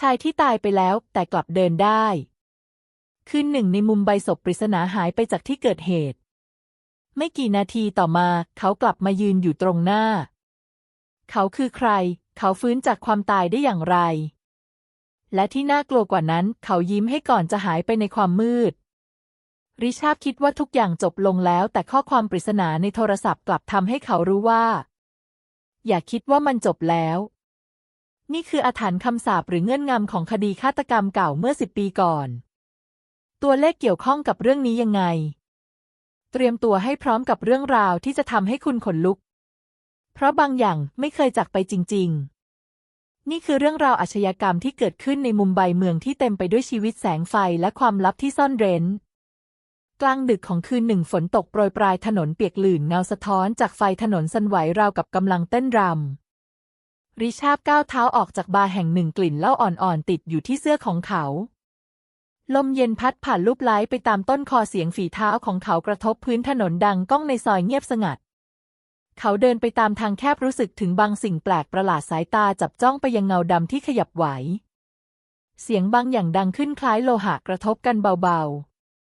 ชายที่ตายไปแล้วแต่กลับเดินได้ คืนหนึ่งในมุมใบศพปริศนาหายไปจากที่เกิดเหตุ ไม่กี่นาทีต่อมาเขากลับมายืนอยู่ตรงหน้า เขาคือใคร เขาฟื้นจากความตายได้อย่างไร และที่น่ากลัวกว่านั้น เขายิ้มให้ก่อนจะหายไปในความมืด ริชาร์ดคิดว่าทุกอย่างจบลงแล้วแต่ข้อความปริศนาในโทรศัพท์กลับทำให้เขารู้ว่า อย่าคิดว่ามันจบแล้ว นี่คืออาถรรพ์คำสาปหรือเงื่อนงำของคดีฆาตกรรมเก่าเมื่อสิบปีก่อน ตัวเลขเกี่ยวข้องกับเรื่องนี้ยังไง เตรียมตัวให้พร้อมกับเรื่องราวที่จะทำให้คุณขนลุก เพราะบางอย่างไม่เคยจากไปจริง ๆ นี่คือเรื่องราวอาชญากรรมที่เกิดขึ้นในมุมไบเมืองที่เต็มไปด้วยชีวิตแสงไฟและความลับที่ซ่อนเร้นกลางดึกของคืนหนึ่งฝนตกโปรยปลายถนนเปียกลื่นเงาสะท้อนจากไฟถนนสั่นไหวราวกับกำลังเต้นรำ ริชาบก้าวเท้าออกจากบาร์แห่งหนึ่งกลิ่นเหล้าอ่อนๆติดอยู่ที่เสื้อของเขา ลมเย็นพัดผ่านลูบไล้ไปตามต้นคอเสียงฝีเท้าของเขากระทบพื้นถนนดังก้องในซอยเงียบสงัด เขาเดินไปตามทางแคบรู้สึกถึงบางสิ่งแปลกประหลาดสายตาจับจ้องไปยังเงาดำที่ขยับไหว เสียงบางอย่างดังขึ้นคล้ายโลหะกระทบกันเบา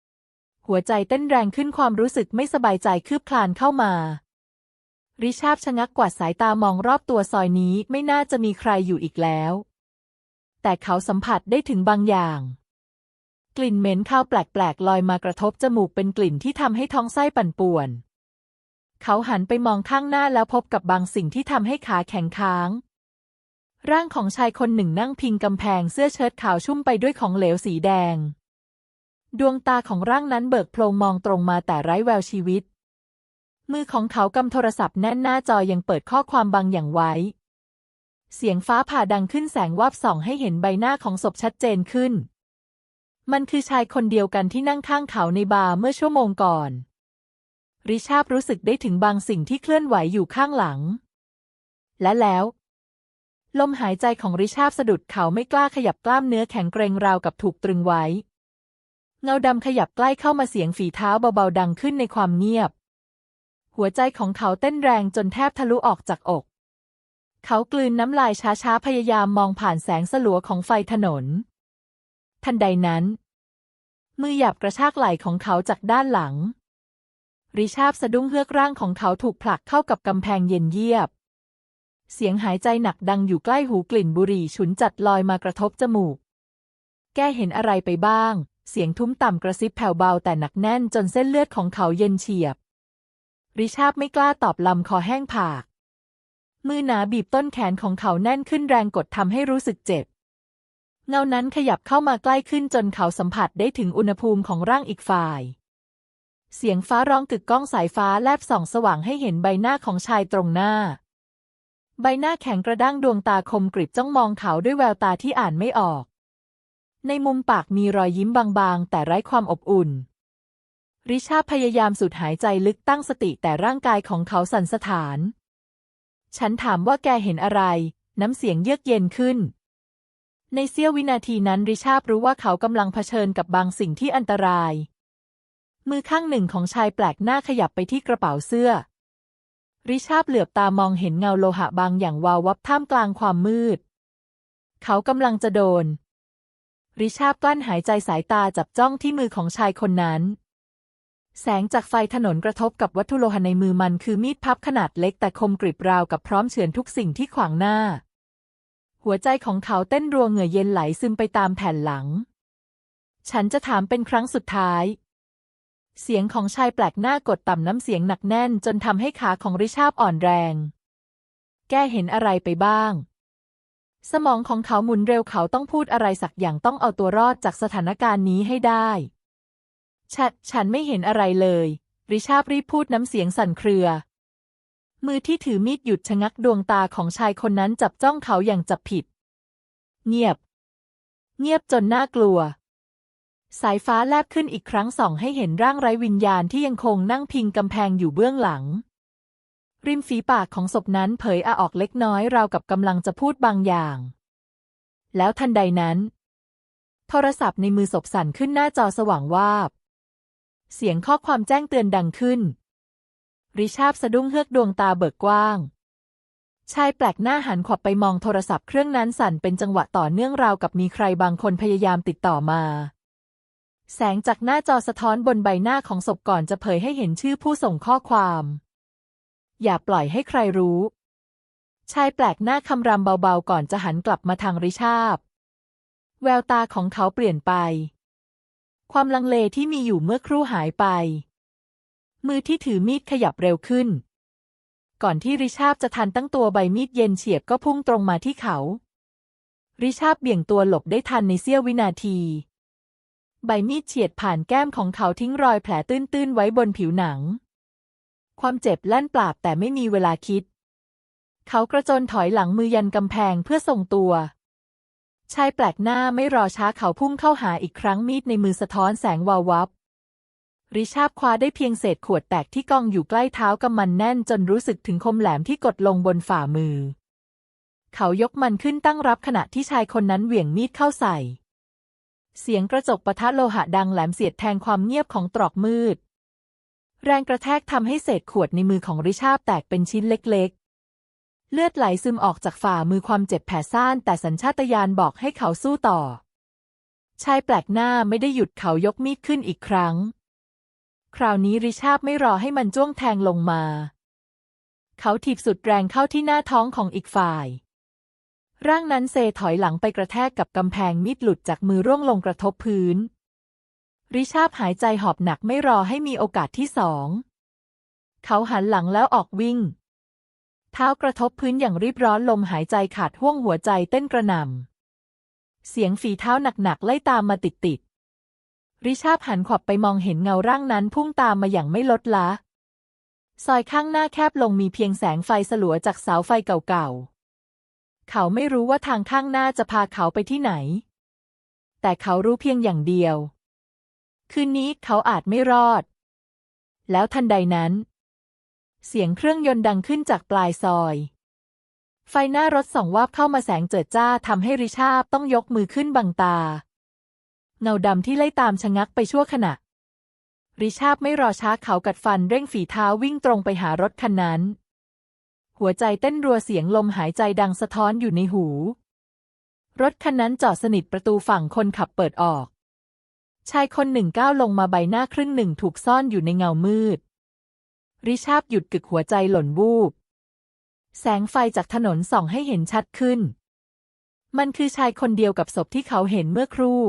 ๆ หัวใจเต้นแรงขึ้นความรู้สึกไม่สบายใจคืบคลานเข้ามา ริชาบชะงักกวาดสายตามองรอบตัวซอยนี้ไม่น่าจะมีใครอยู่อีกแล้ว แต่เขาสัมผัสได้ถึงบางอย่าง กลิ่นเหม็นข้าวแปลกๆลอยมากระทบจมูกเป็นกลิ่นที่ทำให้ท้องไส้ปั่นป่วน เขาหันไปมองข้างหน้าแล้วพบกับบางสิ่งที่ทำให้ขาแข็งค้าง ร่างของชายคนหนึ่งนั่งพิงกำแพงเสื้อเชิ้ตขาวชุ่มไปด้วยของเหลวสีแดง ดวงตาของร่างนั้นเบิกโพลงมองตรงมาแต่ไร้แววชีวิต มือของเขากำโทรศัพท์แน่นหน้าจอยังเปิดข้อความบางอย่างไว้ เสียงฟ้าผ่าดังขึ้นแสงวาบส่องให้เห็นใบหน้าของศพชัดเจนขึ้น มันคือชายคนเดียวกันที่นั่งข้างเขาในบาร์เมื่อชั่วโมงก่อน ริชาบรู้สึกได้ถึงบางสิ่งที่เคลื่อนไหวอยู่ข้างหลัง และแล้ว ลมหายใจของริชาบสะดุดเขาไม่กล้าขยับกล้ามเนื้อแข็งเกรงราวกับถูกตรึงไว้ เงาดำขยับใกล้เข้ามาเสียงฝีเท้าเบาๆดังขึ้นในความเงียบ หัวใจของเขาเต้นแรงจนแทบทะลุออกจากอก เขากลืนน้ำลายช้าๆ พยายามมองผ่านแสงสลัวของไฟถนน ทันใดนั้น มือหยาบกระชากไหล่ของเขาจากด้านหลัง ริชาบสะดุ้งเฮือกร่างของเขาถูกผลักเข้ากับกำแพงเย็นเยียบ เสียงหายใจหนักดังอยู่ใกล้หูกลิ่นบุหรี่ฉุนจัดลอยมากระทบจมูก แกเห็นอะไรไปบ้างเสียงทุ้มต่ำกระซิบแผ่วเบาแต่หนักแน่นจนเส้นเลือดของเขาเย็นเฉียบ ริชาบไม่กล้าตอบลำคอแห้งผาก มือหนาบีบต้นแขนของเขาแน่นขึ้นแรงกดทำให้รู้สึกเจ็บ เงานั้นขยับเข้ามาใกล้ขึ้นจนเขาสัมผัสได้ถึงอุณหภูมิของร่างอีกฝ่าย เสียงฟ้าร้องกึกก้องสายฟ้าแลบส่องสว่างให้เห็นใบหน้าของชายตรงหน้า ใบหน้าแข็งกระด้างดวงตาคมกริบจ้องมองเขาด้วยแววตาที่อ่านไม่ออก ในมุมปากมีรอยยิ้มบางๆ แต่ไร้ความอบอุ่น ริชาพยายามสูดหายใจลึกตั้งสติแต่ร่างกายของเขาสั่นสะท้าน ฉันถามว่าแกเห็นอะไร น้ำเสียงเยือกเย็นขึ้น ในเสี้ยววินาทีนั้นริชาบรู้ว่าเขากำลังเผชิญกับบางสิ่งที่อันตราย มือข้างหนึ่งของชายแปลกหน้าขยับไปที่กระเป๋าเสื้อ ริชาเหลือบตามองเห็นเงาโลหะบางอย่างวาววับท่ามกลางความมืด เขากำลังจะโดนริชาบกลั้นหายใจสายตาจับจ้องที่มือของชายคนนั้น แสงจากไฟถนนกระทบกับวัตถุโลหะในมือมันคือมีดพับขนาดเล็กแต่คมกริบราวกับพร้อมเฉือนทุกสิ่งที่ขวางหน้า หัวใจของเขาเต้นรัวเหงื่อเย็นไหลซึมไปตามแผ่นหลัง ฉันจะถามเป็นครั้งสุดท้าย เสียงของชายแปลกหน้ากดต่ำน้ำเสียงหนักแน่นจนทำให้ขาของริชาบอ่อนแรง แกเห็นอะไรไปบ้าง สมองของเขาหมุนเร็วเขาต้องพูดอะไรสักอย่างต้องเอาตัวรอดจากสถานการณ์นี้ให้ได้ ฉันฉันไม่เห็นอะไรเลย ริชาบรีบพูดน้ำเสียงสั่นเครือ มือที่ถือมีดหยุดชะงักดวงตาของชายคนนั้นจับจ้องเขาอย่างจับผิด เงียบ เงียบจนน่ากลัว สายฟ้าแลบขึ้นอีกครั้งส่องให้เห็นร่างไร้วิญญาณที่ยังคงนั่งพิงกำแพงอยู่เบื้องหลัง ริมฝีปากของศพนั้นเผยอาออกเล็กน้อยราวกับกำลังจะพูดบางอย่าง แล้วทันใดนั้น โทรศัพท์ในมือศพสั่นขึ้นหน้าจอสว่างวาบ เสียงข้อความแจ้งเตือนดังขึ้น ริชาบสะดุ้งเฮือกดวงตาเบิกกว้าง ชายแปลกหน้าหันขวับไปมองโทรศัพท์เครื่องนั้นสั่นเป็นจังหวะต่อเนื่องราวกับมีใครบางคนพยายามติดต่อมา แสงจากหน้าจอสะท้อนบนใบหน้าของศพก่อนจะเผยให้เห็นชื่อผู้ส่งข้อความ อย่าปล่อยให้ใครรู้ ชายแปลกหน้าคำรามเบาๆก่อนจะหันกลับมาทางริชาบแววตาของเขาเปลี่ยนไป ความลังเลที่มีอยู่เมื่อครู่หายไป มือที่ถือมีดขยับเร็วขึ้น ก่อนที่ริชาบจะทันตั้งตัวใบมีดเย็นเฉียบก็พุ่งตรงมาที่เขา ริชาบเบี่ยงตัวหลบได้ทันในเสี้ยววินาที ใบมีดเฉียดผ่านแก้มของเขาทิ้งรอยแผลตื้นๆไว้บนผิวหนัง ความเจ็บแล่นปราบแต่ไม่มีเวลาคิด เขากระโจนถอยหลังมือยันกำแพงเพื่อส่งตัว ชายแปลกหน้าไม่รอช้าเขาพุ่งเข้าหาอีกครั้งมีดในมือสะท้อนแสงวาววับ ริชาบคว้าได้เพียงเศษขวดแตกที่กองอยู่ใกล้เท้ากำมันแน่นจนรู้สึกถึงคมแหลมที่กดลงบนฝ่ามือ เขายกมันขึ้นตั้งรับขณะที่ชายคนนั้นเหวี่ยงมีดเข้าใส่ เสียงกระจกปะทะโลหะดังแหลมเสียดแทงความเงียบของตรอกมืด แรงกระแทกทำให้เศษขวดในมือของริชาบแตกเป็นชิ้นเล็ก เลือดไหลซึมออกจากฝ่ามือความเจ็บแผลซ่านแต่สัญชาตญาณบอกให้เขาสู้ต่อ ชายแปลกหน้าไม่ได้หยุดเขายกมีดขึ้นอีกครั้ง คราวนี้ริชาบไม่รอให้มันจ้วงแทงลงมา เขาถีบสุดแรงเข้าที่หน้าท้องของอีกฝ่าย ร่างนั้นเซถอยหลังไปกระแทกกับกำแพงมีดหลุดจากมือร่วงลงกระทบพื้น ริชาบหายใจหอบหนักไม่รอให้มีโอกาสที่สอง เขาหันหลังแล้วออกวิ่ง เท้ากระทบพื้นอย่างรีบร้อนลมหายใจขาดห่วงหัวใจเต้นกระหน่ำ เสียงฝีเท้าหนักๆ ไล่ตามมาติดๆ ริชาบหันขวับไปมองเห็นเงาร่างนั้นพุ่งตามมาอย่างไม่ลดละ ซอยข้างหน้าแคบลงมีเพียงแสงไฟสลัวจากเสาไฟเก่าๆ เขาไม่รู้ว่าทางข้างหน้าจะพาเขาไปที่ไหน แต่เขารู้เพียงอย่างเดียว คืนนี้เขาอาจไม่รอด แล้วทันใดนั้น เสียงเครื่องยนต์ดังขึ้นจากปลายซอย ไฟหน้ารถส่องวาบเข้ามาแสงเจิดจ้าทำให้ริชาบต้องยกมือขึ้นบังตา เงาดำที่ไล่ตามชะงักไปชั่วขณะ ริชาบไม่รอช้าเขากัดฟันเร่งฝีเท้าวิ่งตรงไปหารถคันนั้น หัวใจเต้นรัวเสียงลมหายใจดังสะท้อนอยู่ในหู รถคันนั้นจอดสนิทประตูฝั่งคนขับเปิดออก ชายคนหนึ่งก้าวลงมาใบหน้าครึ่งหนึ่งถูกซ่อนอยู่ในเงามืด ริชาบหยุดกึกหัวใจหล่นวูบ แสงไฟจากถนนส่องให้เห็นชัดขึ้น มันคือชายคนเดียวกับศพที่เขาเห็นเมื่อครู่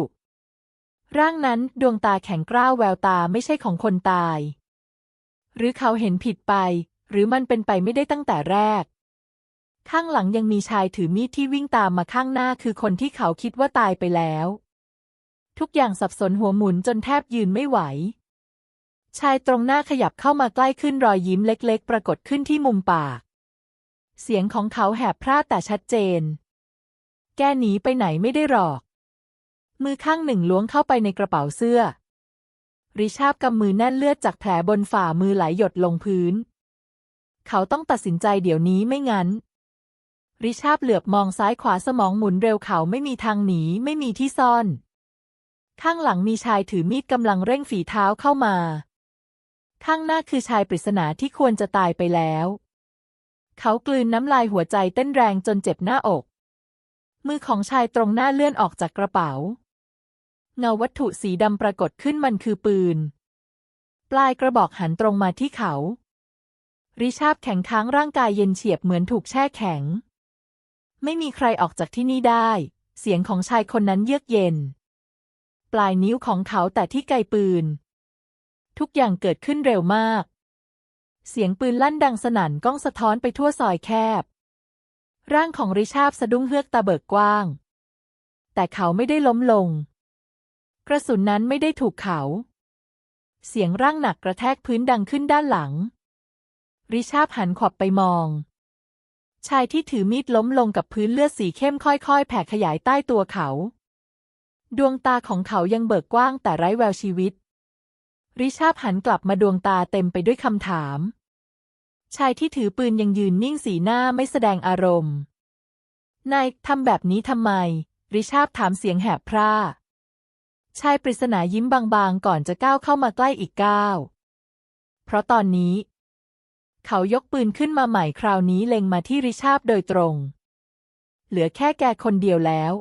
ร่างนั้นดวงตาแข็งกร้าวแววตาไม่ใช่ของคนตาย หรือเขาเห็นผิดไป หรือมันเป็นไปไม่ได้ตั้งแต่แรก ข้างหลังยังมีชายถือมีดที่วิ่งตามมาข้างหน้าคือคนที่เขาคิดว่าตายไปแล้ว ทุกอย่างสับสนหัวหมุนจนแทบยืนไม่ไหว ชายตรงหน้าขยับเข้ามาใกล้ขึ้นรอยยิ้มเล็ก ๆ ปรากฏขึ้นที่มุมปาก เสียงของเขาแหบพร่าแต่ชัดเจน แกหนีไปไหนไม่ได้หรอก มือข้างหนึ่งล้วงเข้าไปในกระเป๋าเสื้อ ริชาบกำมือแน่นเลือดจากแผลบนฝ่ามือไหลหยดลงพื้น เขาต้องตัดสินใจเดี๋ยวนี้ไม่งั้น ริชาบเหลือบมองซ้ายขวาสมองหมุนเร็วเขาไม่มีทางหนีไม่มีที่ซ่อน ข้างหลังมีชายถือมีดกำลังเร่งฝีเท้าเข้ามา ข้างหน้าคือชายปริศนาที่ควรจะตายไปแล้ว เขากลืนน้ำลายหัวใจเต้นแรงจนเจ็บหน้าอก มือของชายตรงหน้าเลื่อนออกจากกระเป๋า เงาวัตถุสีดำปรากฏขึ้นมันคือปืน ปลายกระบอกหันตรงมาที่เขา ริชาบแข็งค้างร่างกายเย็นเฉียบเหมือนถูกแช่แข็ง ไม่มีใครออกจากที่นี่ได้ เสียงของชายคนนั้นเยือกเย็น ปลายนิ้วของเขาแต่ที่ไกปืน ทุกอย่างเกิดขึ้นเร็วมาก เสียงปืนลั่นดังสนั่นก้องสะท้อนไปทั่วซอยแคบ ร่างของริชาบสะดุ้งเฮือกตาเบิกกว้าง แต่เขาไม่ได้ล้มลง กระสุนนั้นไม่ได้ถูกเขา เสียงร่างหนักกระแทกพื้นดังขึ้นด้านหลัง ริชาบหันขวับไปมอง ชายที่ถือมีดล้มลงกับพื้นเลือดสีเข้มค่อยๆ แผ่ขยายใต้ตัวเขา ดวงตาของเขายังเบิกกว้างแต่ไร้แววชีวิต ริชาบหันกลับมาดวงตาเต็มไปด้วยคำถาม ชายที่ถือปืนยังยืนนิ่งสีหน้าไม่แสดงอารมณ์ นายทำแบบนี้ทำไม ริชาบถามเสียงแหบพร่า ชายปริศนายิ้มบางๆ ก่อนจะก้าวเข้ามาใกล้อีกก้าว เพราะตอนนี้ เขายกปืนขึ้นมาใหม่คราวนี้เล็งมาที่ริชาบโดยตรง เหลือแค่แกคนเดียวแล้ว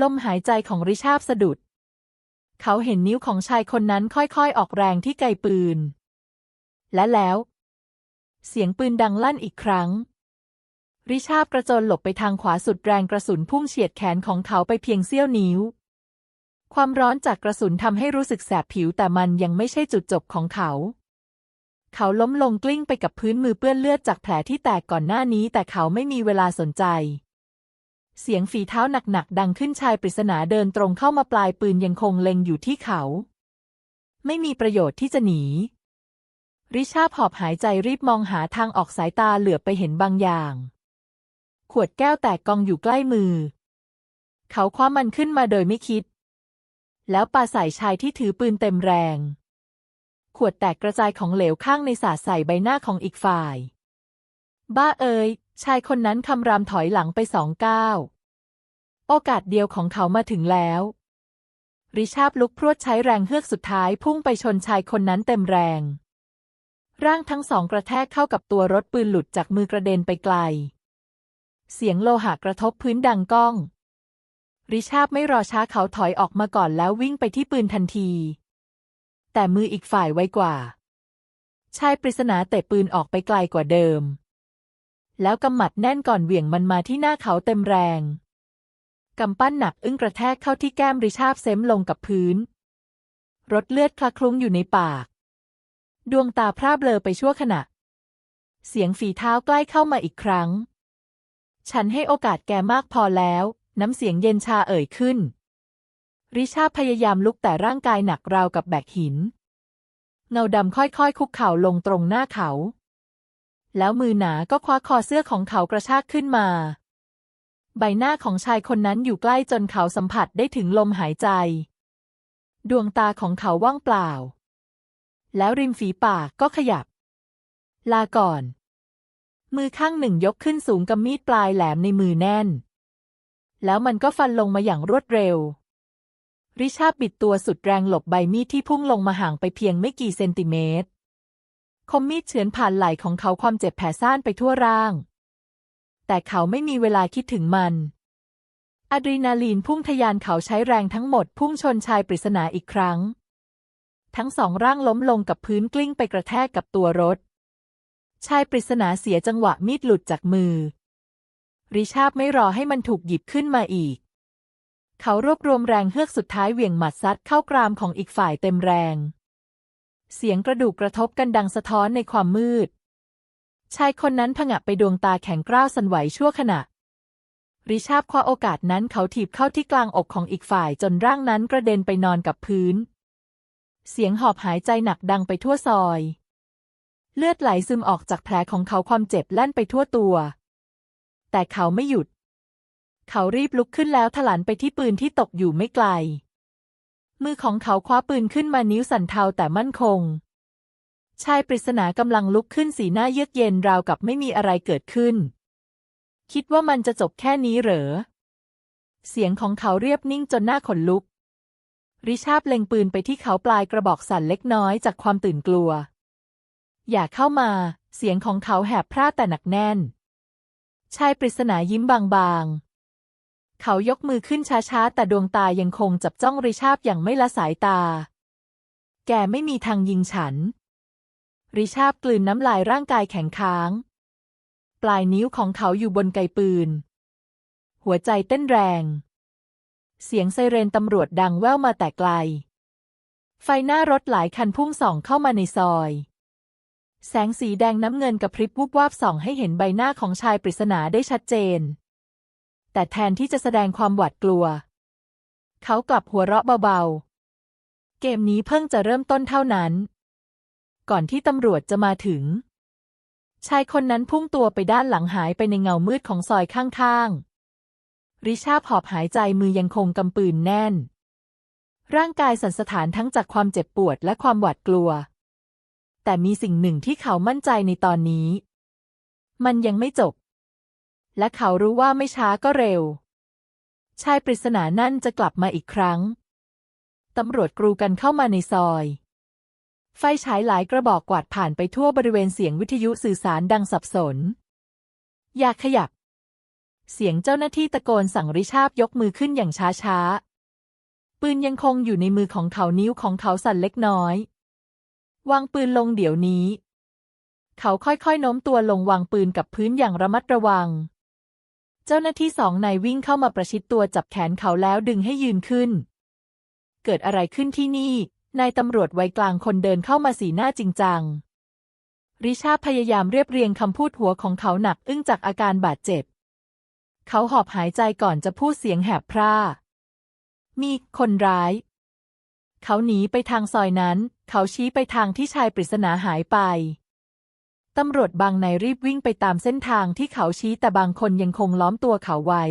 ลมหายใจของริชาบสะดุด เขาเห็นนิ้วของชายคนนั้นค่อยๆ ออกแรงที่ไกปืน และแล้ว เสียงปืนดังลั่นอีกครั้ง ริชาบกระโจนหลบไปทางขวาสุดแรงกระสุนพุ่งเฉียดแขนของเขาไปเพียงเสี้ยวนิ้ว ความร้อนจากกระสุนทำให้รู้สึกแสบผิวแต่มันยังไม่ใช่จุดจบของเขา เขาล้มลงกลิ้งไปกับพื้นมือเปื้อนเลือดจากแผลที่แตกก่อนหน้านี้ แต่เขาไม่มีเวลาสนใจ เสียงฝีเท้าหนักๆดังขึ้นชายปริศนาเดินตรงเข้ามาปลายปืนยังคงเล็งอยู่ที่เขา ไม่มีประโยชน์ที่จะหนี ริชาหอบหายใจรีบมองหาทางออกสายตาเหลือบไปเห็นบางอย่าง ขวดแก้วแตกกองอยู่ใกล้มือ เขาคว้ามันขึ้นมาโดยไม่คิด แล้วปาใส่ชายที่ถือปืนเต็มแรง ขวดแตกกระจายของเหลวข้างในสาดใส่ใบหน้าของอีกฝ่าย บ้าเอ๋ย ชายคนนั้นคำรามถอยหลังไปสองก้าว โอกาสเดียวของเขามาถึงแล้ว ริชาบลุกพรวดใช้แรงเฮือกสุดท้ายพุ่งไปชนชายคนนั้นเต็มแรง ร่างทั้งสองกระแทกเข้ากับตัวรถปืนหลุดจากมือกระเด็นไปไกล เสียงโลหะกระทบพื้นดังก้อง ริชาบไม่รอช้าเขาถอยออกมาก่อนแล้ววิ่งไปที่ปืนทันที แต่มืออีกฝ่ายไวกว่า ชายปริศนาเตะปืนออกไปไกลกว่าเดิม แล้วกำหมัดแน่นก่อนเหวี่ยงมันมาที่หน้าเขาเต็มแรง กำปั้นหนักอึ้งกระแทกเข้าที่แก้มริชาบเซมลงกับพื้น รถเลือดคลาคลุ้งอยู่ในปาก ดวงตาพร่าเบลอไปชั่วขณะ เสียงฝีเท้าใกล้เข้ามาอีกครั้ง ฉันให้โอกาสแกมากพอแล้ว น้ำเสียงเย็นชาเอ่ยขึ้น ริชาพยายามลุกแต่ร่างกายหนักราวกับแบกหิน เงาดำค่อยๆ คุกเข่าลงตรงหน้าเขา แล้วมือหนาก็คว้าคอเสื้อของเขากระชากขึ้นมา ใบหน้าของชายคนนั้นอยู่ใกล้จนเขาสัมผัสได้ถึงลมหายใจ ดวงตาของเขาว่างเปล่า แล้วริมฝีปากก็ขยับ ลาก่อน มือข้างหนึ่งยกขึ้นสูงกับมีดปลายแหลมในมือแน่น แล้วมันก็ฟันลงมาอย่างรวดเร็ว ริชาบิดตัวสุดแรงหลบใบมีดที่พุ่งลงมาห่างไปเพียงไม่กี่เซนติเมตร คมมีดเฉือนผ่านไหล่ของเขาความเจ็บแผลซ่านไปทั่วร่าง แต่เขาไม่มีเวลาคิดถึงมันอะดรีนาลีนพุ่งทะยานเขาใช้แรงทั้งหมดพุ่งชนชายปริศนาอีกครั้ง ทั้งสองร่างล้มลงกับพื้นกลิ้งไปกระแทกกับตัวรถ ชายปริศนาเสียจังหวะมีดหลุดจากมือ ริชาบไม่รอให้มันถูกหยิบขึ้นมาอีก เขารวบรวมแรงเฮือกสุดท้ายเหวี่ยงหมัดซัดเข้ากรามของอีกฝ่ายเต็มแรง เสียงกระดูกกระทบกันดังสะท้อนในความมืด ชายคนนั้นผงะไปดวงตาแข็งกร้าวสั่นไหวชั่วขณะ ริชาบคว้าโอกาสนั้นเขาถีบเข้าที่กลางอกของอีกฝ่ายจนร่างนั้นกระเด็นไปนอนกับพื้น เสียงหอบหายใจหนักดังไปทั่วซอย เลือดไหลซึมออกจากแผลของเขาความเจ็บแล่นไปทั่วตัว แต่เขาไม่หยุด เขารีบลุกขึ้นแล้วถลันไปที่ปืนที่ตกอยู่ไม่ไกล มือของเขาคว้าปืนขึ้นมานิ้วสั่นเทาแต่มั่นคง ชายปริศนากำลังลุกขึ้นสีหน้าเยือกเย็นราวกับไม่มีอะไรเกิดขึ้น คิดว่ามันจะจบแค่นี้เหรอ เสียงของเขาเรียบนิ่งจนหน้าขนลุก ริชาบเล็งปืนไปที่เขาปลายกระบอกสั่นเล็กน้อยจากความตื่นกลัว อย่าเข้ามา เสียงของเขาแหบพร่าแต่หนักแน่น ชายปริศนายิ้มบางๆ เขายกมือขึ้นช้าๆ แต่ดวงตายังคงจับจ้องริชาบอย่างไม่ละสายตา แกไม่มีทางยิงฉัน ริชาบกลืนน้ำลายร่างกายแข็งค้าง ปลายนิ้วของเขาอยู่บนไกปืน หัวใจเต้นแรง เสียงไซเรนตำรวจดังแว่วมาแต่ไกล ไฟหน้ารถหลายคันพุ่งส่องเข้ามาในซอย แสงสีแดงน้ำเงินกระพริบวุบวาบส่องให้เห็นใบหน้าของชายปริศนาได้ชัดเจน แต่แทนที่จะแสดงความหวาดกลัว เขากลับหัวเราะเบาๆ เกมนี้เพิ่งจะเริ่มต้นเท่านั้น ก่อนที่ตำรวจจะมาถึง ชายคนนั้นพุ่งตัวไปด้านหลังหายไปในเงามืดของซอยข้างๆ ริชาบหอบหายใจมือยังคงกำปืนแน่น ร่างกายสั่นสะท้านทั้งจากความเจ็บปวดและความหวาดกลัว แต่มีสิ่งหนึ่งที่เขามั่นใจในตอนนี้ มันยังไม่จบ และเขารู้ว่าไม่ช้าก็เร็ว ชายปริศนานั่นจะกลับมาอีกครั้ง ตำรวจกรูกันเข้ามาในซอย ไฟฉายหลายกระบอกกวาดผ่านไปทั่วบริเวณเสียงวิทยุสื่อสารดังสับสน อย่าขยับ เสียงเจ้าหน้าที่ตะโกนสั่งริชาบยกมือขึ้นอย่างช้าๆ ปืนยังคงอยู่ในมือของเขานิ้วของเขาสั่นเล็กน้อยวางปืนลงเดี๋ยวนี้ เขาค่อยๆโน้มตัวลงวางปืนกับพื้นอย่างระมัดระวัง เจ้าหน้าที่สองนายวิ่งเข้ามาประชิดตัวจับแขนเขาแล้วดึงให้ยืนขึ้น เกิดอะไรขึ้นที่นี่ นายตำรวจวัยกลางคนเดินเข้ามาสีหน้าจริงจัง ริชาพยายามเรียบเรียงคำพูดหัวของเขาหนักอึ้งจากอาการบาดเจ็บ เขาหอบหายใจก่อนจะพูดเสียงแหบพร่า มีคนร้าย เขาหนีไปทางซอยนั้น เขาชี้ไปทางที่ชายปริศนาหายไป ตำรวจบางนายรีบวิ่งไปตามเส้นทางที่เขาชี้แต่บางคนยังคงล้อมตัวเขาไว้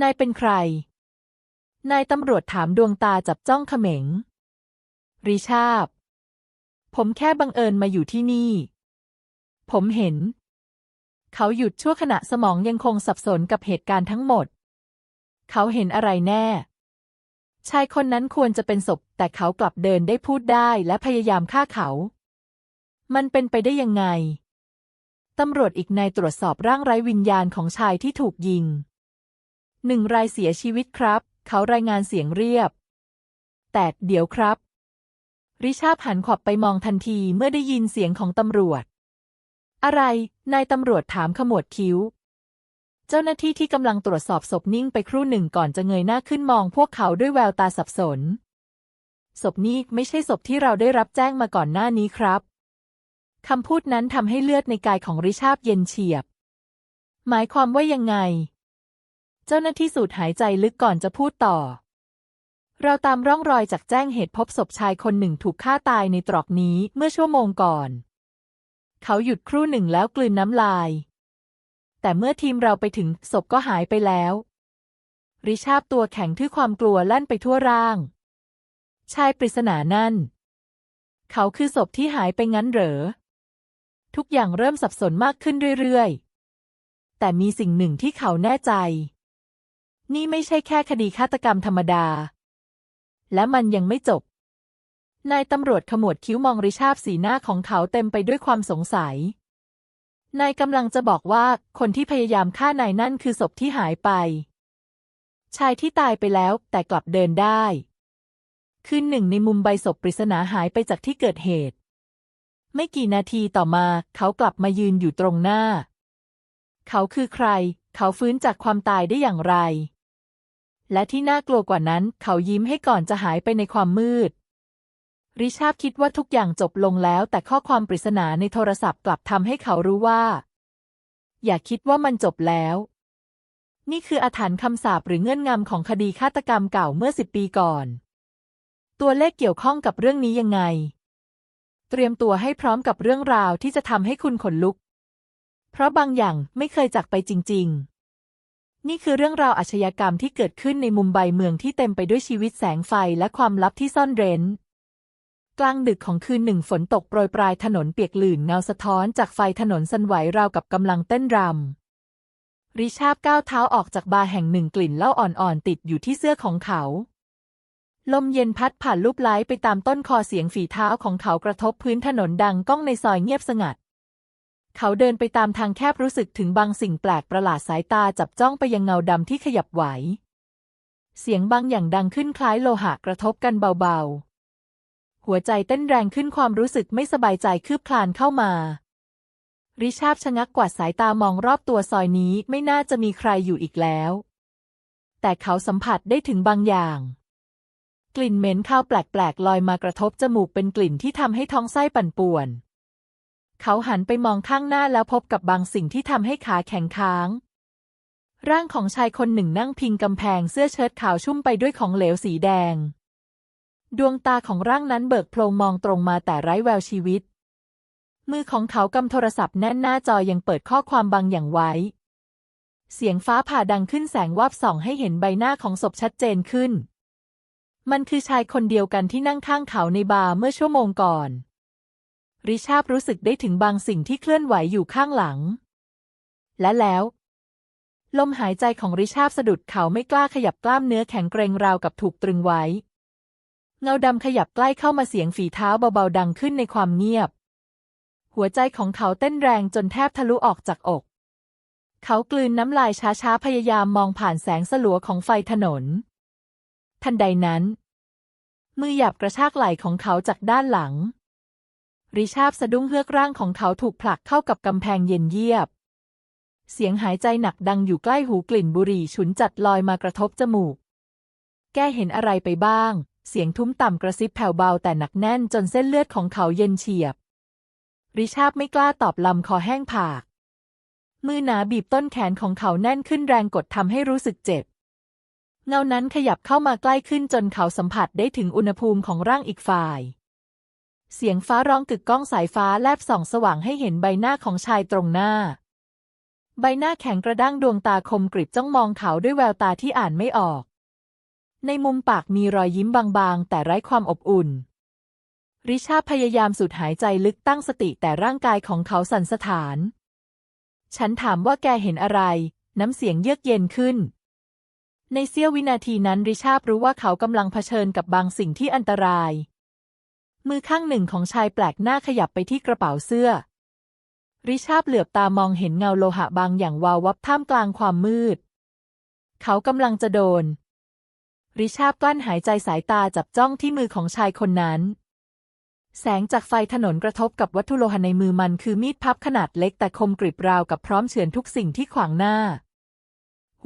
นายเป็นใคร นายตำรวจถามดวงตาจับจ้องเขม็ง ริชาบ ผมแค่บังเอิญมาอยู่ที่นี่ ผมเห็น เขาหยุดชั่วขณะสมองยังคงสับสนกับเหตุการณ์ทั้งหมด เขาเห็นอะไรแน่ ชายคนนั้นควรจะเป็นศพแต่เขากลับเดินได้พูดได้และพยายามฆ่าเขา มันเป็นไปได้ยังไง ตำรวจอีกนายตรวจสอบร่างไร้วิญญาณของชายที่ถูกยิง หนึ่งรายเสียชีวิตครับ เขารายงานเสียงเรียบ แต่เดี๋ยวครับ ริชาบหันขวับไปมองทันทีเมื่อได้ยินเสียงของตำรวจ อะไร นายตำรวจถามขมวดคิ้ว เจ้าหน้าที่ที่กำลังตรวจสอบศพนิ่งไปครู่หนึ่งก่อนจะเงยหน้าขึ้นมองพวกเขาด้วยแววตาสับสนศพนี้ไม่ใช่ศพที่เราได้รับแจ้งมาก่อนหน้านี้ครับ คำพูดนั้นทำให้เลือดในกายของริชาบเย็นเฉียบ หมายความว่ายังไง เจ้าหน้าที่สูดหายใจลึกก่อนจะพูดต่อ เราตามร่องรอยจากแจ้งเหตุพบศพชายคนหนึ่งถูกฆ่าตายในตรอกนี้เมื่อชั่วโมงก่อน เขาหยุดครู่หนึ่งแล้วกลืนน้ำลาย แต่เมื่อทีมเราไปถึงศพก็หายไปแล้ว ริชาบตัวแข็งที่ความกลัวลั่นไปทั่วร่าง ชายปริศนานั่น เขาคือศพที่หายไปงั้นเหรอ ทุกอย่างเริ่มสับสนมากขึ้นเรื่อยๆ แต่มีสิ่งหนึ่งที่เขาแน่ใจ นี่ไม่ใช่แค่คดีฆาตกรรมธรรมดา และมันยังไม่จบ นายตำรวจขมวดคิ้วมองริชาบสีหน้าของเขาเต็มไปด้วยความสงสัย นายกำลังจะบอกว่าคนที่พยายามฆ่านายนั่นคือศพที่หายไป ชายที่ตายไปแล้วแต่กลับเดินได้ คืนหนึ่งในมุมใบศพปริศนาหายไปจากที่เกิดเหตุ ไม่กี่นาทีต่อมา เขากลับมายืนอยู่ตรงหน้า เขาคือใคร เขาฟื้นจากความตายได้อย่างไร และที่น่ากลัวกว่านั้น เขายิ้มให้ก่อนจะหายไปในความมืด ริชาบคิดว่าทุกอย่างจบลงแล้ว แต่ข้อความปริศนาในโทรศัพท์กลับทำให้เขารู้ว่า อย่าคิดว่ามันจบแล้ว นี่คืออาถรรพ์คำสาปหรือเงื่อนงำของคดีฆาตกรรมเก่าเมื่อสิบปีก่อน ตัวเลขเกี่ยวข้องกับเรื่องนี้ยังไง เตรียมตัวให้พร้อมกับเรื่องราวที่จะทำให้คุณขนลุก เพราะบางอย่างไม่เคยจากไปจริง ๆ นี่คือเรื่องราวอาชญากรรมที่เกิดขึ้นในมุมไบเมืองที่เต็มไปด้วยชีวิตแสงไฟและความลับที่ซ่อนเร้น กลางดึกของคืนหนึ่งฝนตกโปรยปลายถนนเปียกลื่นเงาสะท้อนจากไฟถนนสั่นไหวราวกับกำลังเต้นรำริชาบก้าวเท้าออกจากบาร์แห่งหนึ่งกลิ่นเหล้าอ่อนๆติดอยู่ที่เสื้อของเขา ลมเย็นพัดผ่านลูบไล้ไปตามต้นคอเสียงฝีเท้าของเขากระทบพื้นถนนดังก้องในซอยเงียบสงัด เขาเดินไปตามทางแคบรู้สึกถึงบางสิ่งแปลกประหลาดสายตาจับจ้องไปยังเงาดำที่ขยับไหว เสียงบางอย่างดังขึ้นคล้ายโลหะกระทบกันเบาๆ หัวใจเต้นแรงขึ้นความรู้สึกไม่สบายใจคืบคลานเข้ามา ริชาบชะงักกวาดสายตามองรอบตัวซอยนี้ไม่น่าจะมีใครอยู่อีกแล้ว แต่เขาสัมผัสได้ถึงบางอย่าง กลิ่นเหม็นข้าวแปลกๆลอยมากระทบจมูกเป็นกลิ่นที่ทำให้ท้องไส้ปั่นป่วน เขาหันไปมองข้างหน้าแล้วพบกับบางสิ่งที่ทำให้ขาแข็งค้าง ร่างของชายคนหนึ่งนั่งพิงกำแพงเสื้อเชิ้ตขาวชุ่มไปด้วยของเหลวสีแดง ดวงตาของร่างนั้นเบิกโพลงมองตรงมาแต่ไร้แววชีวิต มือของเขากำโทรศัพท์แน่นหน้าจอยังเปิดข้อความบางอย่างไว้ เสียงฟ้าผ่าดังขึ้นแสงวาบส่องให้เห็นใบหน้าของศพชัดเจนขึ้น มันคือชายคนเดียวกันที่นั่งข้างเขาในบาร์เมื่อชั่วโมงก่อน ริชาบรู้สึกได้ถึงบางสิ่งที่เคลื่อนไหวอยู่ข้างหลัง และแล้ว ลมหายใจของริชาบสะดุดเขาไม่กล้าขยับกล้ามเนื้อแข็งเกรงราวกับถูกตรึงไว้ เงาดำขยับใกล้เข้ามาเสียงฝีเท้าเบาๆดังขึ้นในความเงียบ หัวใจของเขาเต้นแรงจนแทบทะลุออกจากอก เขากลืนน้ำลายช้าๆพยายามมองผ่านแสงสลัวของไฟถนน ทันใดนั้น มือหยับกระชากไหล่ของเขาจากด้านหลัง ริชาบสะดุ้งเฮือกร่างของเขาถูกผลักเข้ากับกำแพงเย็นเยียบ เสียงหายใจหนักดังอยู่ใกล้หูกลิ่นบุหรี่ฉุนจัดลอยมากระทบจมูก แกเห็นอะไรไปบ้าง เสียงทุ้มต่ำกระซิบแผ่วเบาแต่หนักแน่นจนเส้นเลือดของเขาเย็นเฉียบ ริชาบไม่กล้าตอบลำคอแห้งผาก มือหนาบีบต้นแขนของเขาแน่นขึ้นแรงกดทำให้รู้สึกเจ็บ เงานั้นขยับเข้ามาใกล้ขึ้นจนเขาสัมผัสได้ถึงอุณหภูมิของร่างอีกฝ่าย เสียงฟ้าร้องกึกก้องสายฟ้าแลบส่องสว่างให้เห็นใบหน้าของชายตรงหน้า ใบหน้าแข็งกระด้างดวงตาคมกริบจ้องมองเขาด้วยแววตาที่อ่านไม่ออก ในมุมปากมีรอยยิ้มบางๆ แต่ไร้ความอบอุ่น ริชาพยายามสูดหายใจลึกตั้งสติแต่ร่างกายของเขาสั่นสะท้าน ฉันถามว่าแกเห็นอะไร น้ำเสียงเยือกเย็นขึ้น ในเสี้ยววินาทีนั้นริชาบรู้ว่าเขากำลังเผชิญกับบางสิ่งที่อันตราย มือข้างหนึ่งของชายแปลกหน้าขยับไปที่กระเป๋าเสื้อ ริชาบเหลือบตามองเห็นเงาโลหะบางอย่างวาววับท่ามกลางความมืด เขากำลังจะโดน ริชาบกลั้นหายใจสายตาจับจ้องที่มือของชายคนนั้น แสงจากไฟถนนกระทบกับวัตถุโลหะในมือมันคือมีดพับขนาดเล็กแต่คมกริบราวกับพร้อมเฉือนทุกสิ่งที่ขวางหน้า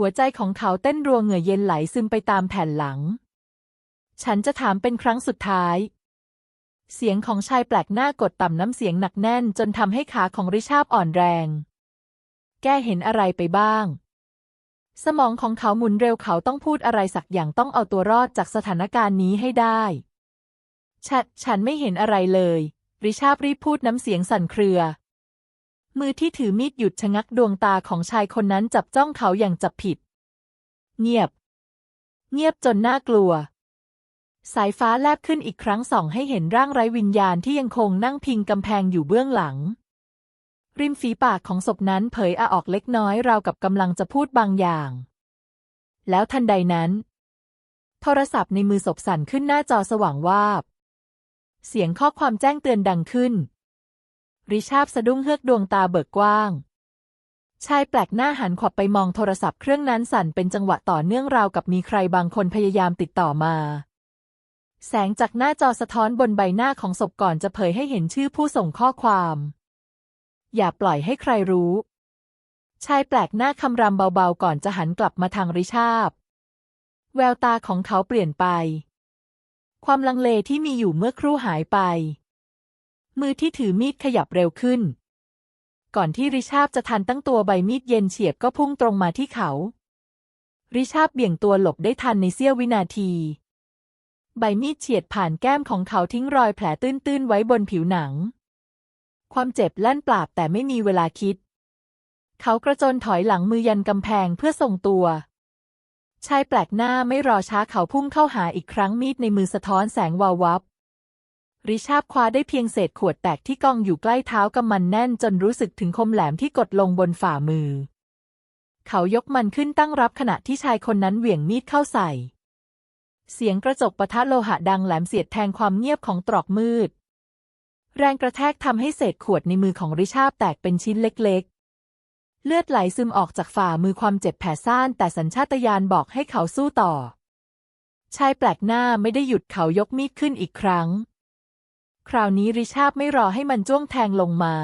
หัวใจของเขาเต้นรัวเหงื่อเย็นไหลซึมไปตามแผ่นหลัง ฉันจะถามเป็นครั้งสุดท้าย เสียงของชายแปลกหน้ากดต่ำน้ำเสียงหนักแน่นจนทำให้ขาของริชาบอ่อนแรง แกเห็นอะไรไปบ้าง สมองของเขาหมุนเร็วเขาต้องพูดอะไรสักอย่างต้องเอาตัวรอดจากสถานการณ์นี้ให้ได้ฉันฉันไม่เห็นอะไรเลย ริชาบรีบพูดน้ำเสียงสั่นเครือ มือที่ถือมีดหยุดชะงักดวงตาของชายคนนั้นจับจ้องเขาอย่างจับผิด เงียบ เงียบจนน่ากลัว สายฟ้าแลบขึ้นอีกครั้งส่องให้เห็นร่างไร้วิญญาณที่ยังคงนั่งพิงกำแพงอยู่เบื้องหลัง ริมฝีปากของศพนั้นเผยอาออกเล็กน้อยราวกับกำลังจะพูดบางอย่าง แล้วทันใดนั้น โทรศัพท์ในมือศพสั่นขึ้นหน้าจอสว่างวาบ เสียงข้อความแจ้งเตือนดังขึ้น ริชาบสะดุ้งเฮือกดวงตาเบิกกว้าง ชายแปลกหน้าหันขวับไปมองโทรศัพท์เครื่องนั้นสั่นเป็นจังหวะต่อเนื่องราวกับมีใครบางคนพยายามติดต่อมา แสงจากหน้าจอสะท้อนบนใบหน้าของศพก่อนจะเผยให้เห็นชื่อผู้ส่งข้อความ อย่าปล่อยให้ใครรู้ ชายแปลกหน้าคำรามเบาๆก่อนจะหันกลับมาทางริชาบแววตาของเขาเปลี่ยนไป ความลังเลที่มีอยู่เมื่อครู่หายไป มือที่ถือมีดขยับเร็วขึ้น ก่อนที่ริชาบจะทันตั้งตัวใบมีดเย็นเฉียบก็พุ่งตรงมาที่เขา ริชาบเบี่ยงตัวหลบได้ทันในเสี้ยววินาที ใบมีดเฉียดผ่านแก้มของเขาทิ้งรอยแผลตื้นๆไว้บนผิวหนัง ความเจ็บแล่นปราบแต่ไม่มีเวลาคิด เขากระโจนถอยหลังมือยันกำแพงเพื่อส่งตัวชายแปลกหน้าไม่รอช้าเขาพุ่งเข้าหาอีกครั้งมีดในมือสะท้อนแสงวาววับ ริชาบคว้าได้เพียงเศษขวดแตกที่กองอยู่ใกล้เท้ากำมันแน่นจนรู้สึกถึงคมแหลมที่กดลงบนฝ่ามือ เขายกมันขึ้นตั้งรับขณะที่ชายคนนั้นเหวี่ยงมีดเข้าใส่ เสียงกระจกปะทะโลหะดังแหลมเสียดแทงความเงียบของตรอกมืด แรงกระแทกทำให้เศษขวดในมือของริชาบแตกเป็นชิ้นเล็กๆ เลือดไหลซึมออกจากฝ่ามือความเจ็บแผลซ่านแต่สัญชาตญาณบอกให้เขาสู้ต่อชายแปลกหน้าไม่ได้หยุดเขายกมีดขึ้นอีกครั้ง คราวนี้ริชาบไม่รอให้มันจ้วงแทงลงมา